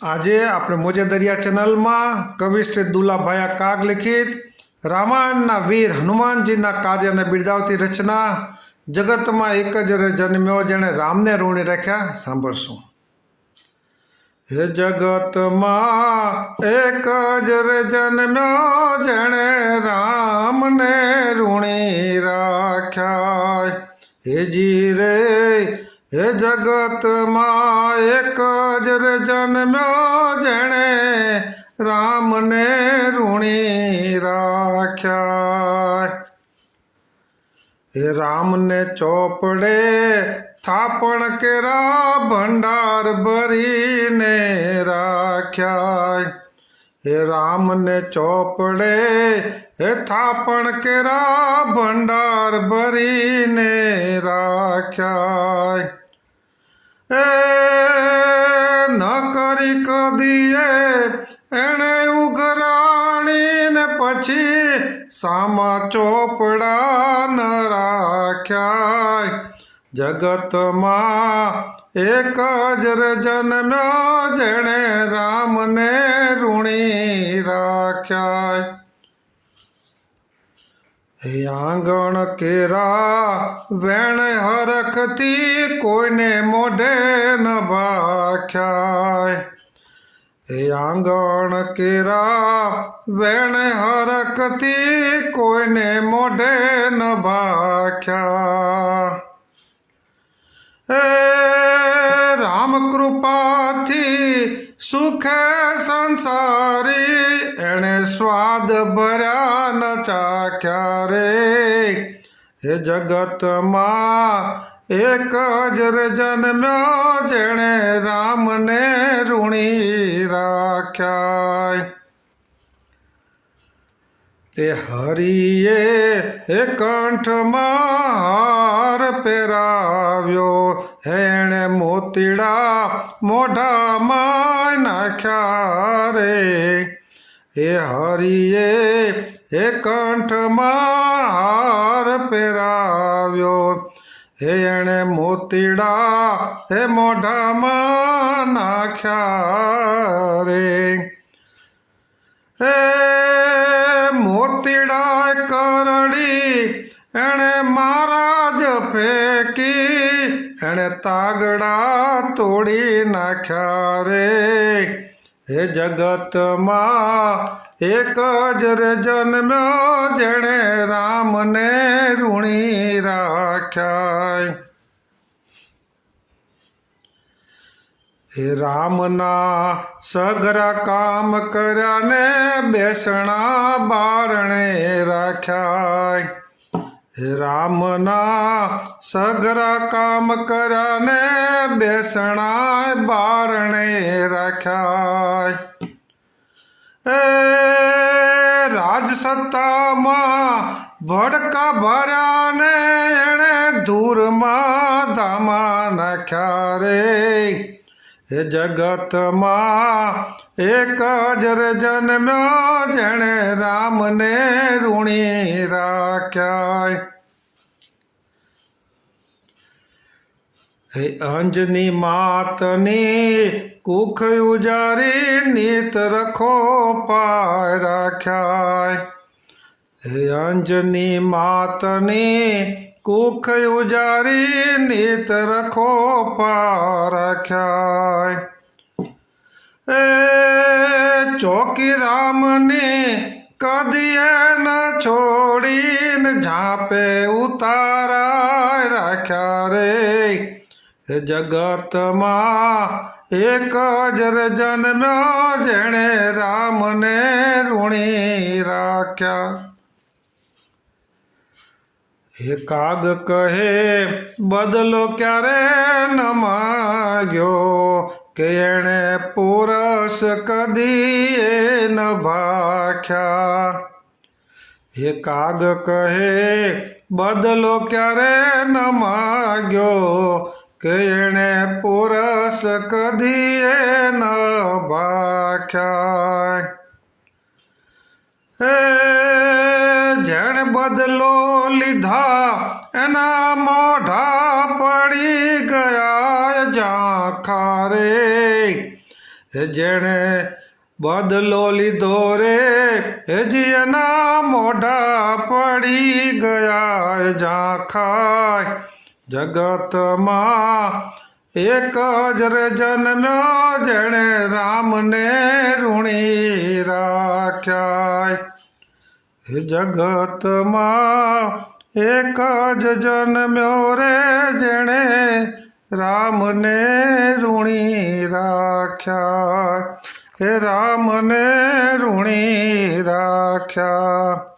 આજે આપણે મોજે દરિયા ચેનલમાં કવિશ્રી દુલાભાયા કાગ લિખિત, રામાયણના વીર હનુમાનજીના કાર્યને બિરદાવતી રચના, જગતમાં એક જ જન્મ્યો જેણે રામને ઋણી રાખ્યા, સાંભળશું. હે જગતમાં એક જ જન્મ્યો જેણે રામને ઋણી રાખ્યા. હે જી રે હે જગતમાં એક જ જન્મ્યો જેણે રામને ઋણી રાખ્યા. હે રામને ચોપડે થાપણ કેરા ભંડાર ભરીને રાખ્યા. હે રામને ચોપડે હે થાપણ કેરા ભંડાર ભરીને રાખ્યા. એ ન કરી કદીએ, એણે ઉઘરાણીને પછી સામા ચોપડા ન રાખ્યા જગતમાં એક જ જન્મ્યો જેણે રામને ઋણી રાખ્યા હે આંગણ કેરા વેણ હરખતી કોઈને મોઢે ન ભાખ્યા હે આંગણ કેરા વેણ હરખતી કોઈને મોઢે ન ભાખ્યા હે રામ કૃપાથી સુખે સંસારી એણે સ્વાદ ભર્યા ન ચાખ્યા રે. હે જગતમાં એક જ જન્મ્યો જેણે રામને ઋણી રાખ્યા તે હરિએ એ કંઠમાં હાર પહેરાવ્યો. એણે મોતીડા મોઢામાં નાખ્યા રે. એ હરિએ એ કંઠમાં હાર પહેરાવ્યો. એણે મોતીડા એ મોઢામાં નાખ્યા રે. હે મોતીડા કરડી, એણે મહારાજ ફેંકી, એણે તાગડા તોડી નાખ્યા રે. હે જગતમાં એક જ રે જન્મ્યો, જેણે રામને ઋણી રાખ્યા હે રામના સઘરા કામ કર્યા ને બેસણા બારણે રાખ્યા હે રામના સઘરા કામ કર્યા ને બેસણા બારણે રાખ્યા એ રાજસત્તામાં ભડકા ભર્યા ને એણે ધૂરમાં ધામા નાખ્યા રે. હે જગતમાં એક જ જન્મ્યો જેણે રામને ઋણી રાખ્યા હે અંજની માતની કુખ ઉજારી નીત રખો પાય રાખ્યા હે અંજની માતની કુખ ઉજારી નીત રખો પા રાખ્યા એ ચોકી રામને કદીએ ન છોડીને ઝાપે ઉતારાય રાખ્યા રે. જગતમાં એક જ જન્મ્યો જેણે રામને ઋણી રાખ્યા. હે કાગ કહે, બદલો ક્યારે ન માગ્યો? કે એણે પુરસ કદી ન ભાખ્યા? હે કાગ કહે, બદલો ક્યારે ન માગ્યો? કે એણે પુરસ કદી ન ભાખ્યા? બદલો લીધા, એના મોઢા પડી ગયા ઝાંખા રે. જેણે બદલો લીધો રે હજી એના મોઢા પડી ગયા ઝાંખાય જગતમાં એક જ જન્મ્યો, જેણે રામને ઋણી રાખ્યા જગતમાં એક જ જન્મ્યો રે જેણે રામને ઋણી રાખ્યા. હે રામને ઋણી રાખ્યા.